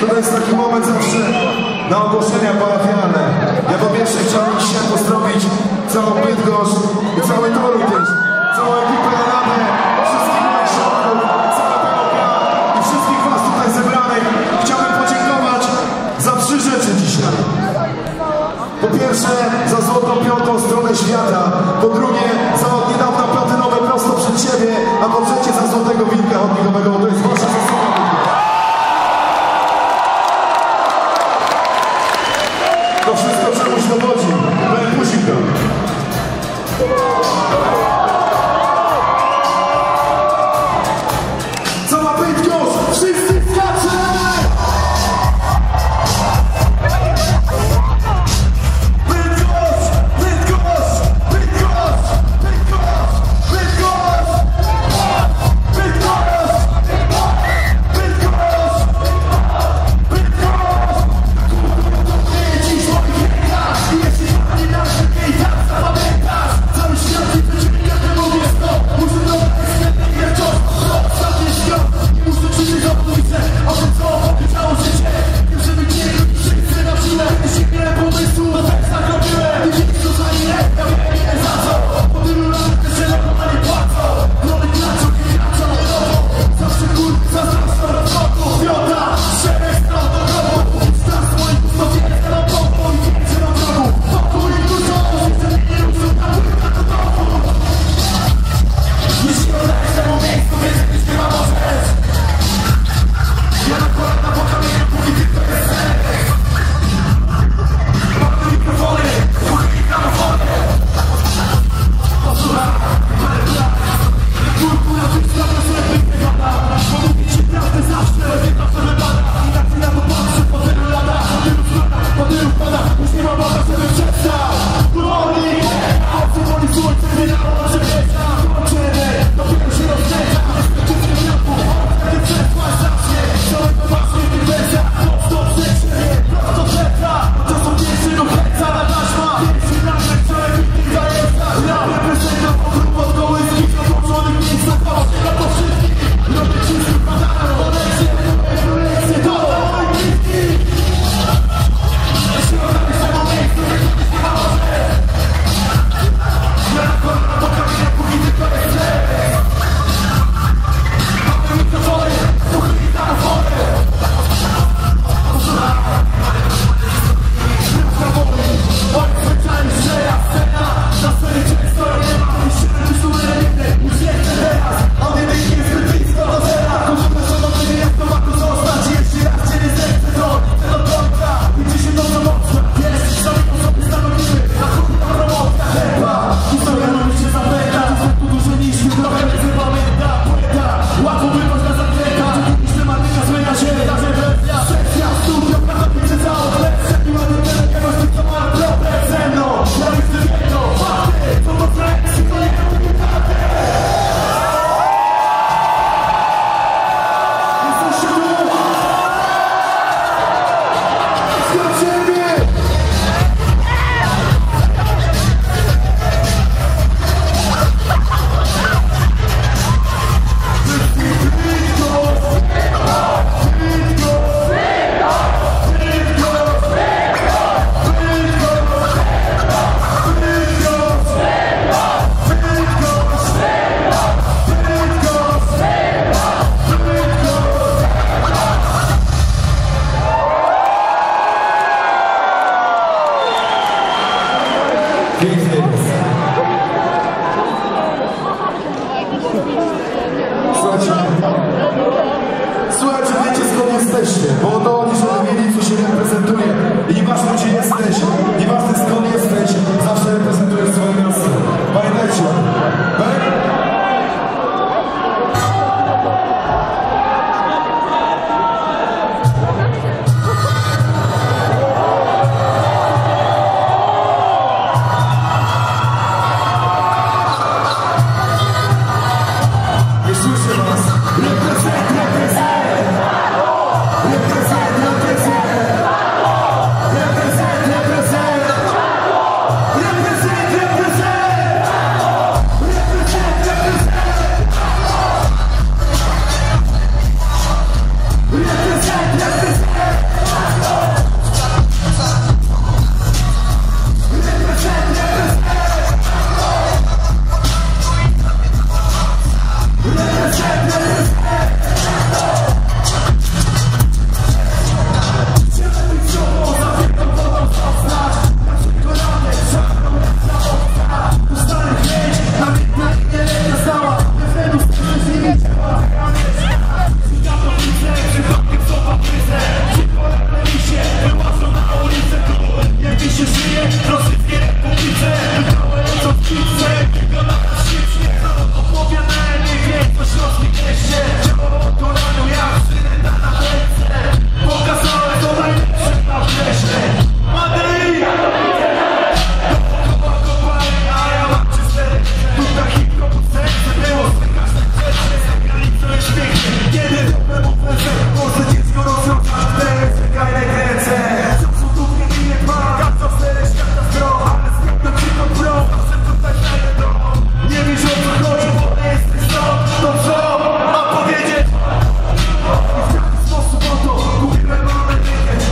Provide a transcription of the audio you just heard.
to jest taki moment zawsze na ogłoszenia parafialne. Ja po pierwsze chciałbym dzisiaj pozdrowić całą Bydgoszcz i cały Toruń też, całą ekipę Radę, wszystkich moich środków, całe POK i wszystkich was tutaj zebranych. Chciałbym podziękować za trzy rzeczy dzisiaj. Po pierwsze za złotą piątą stronę świata, po drugie za od niedawna platynowe prosto przed siebie, a po trzecie za złotego wilka chodnikowego, Please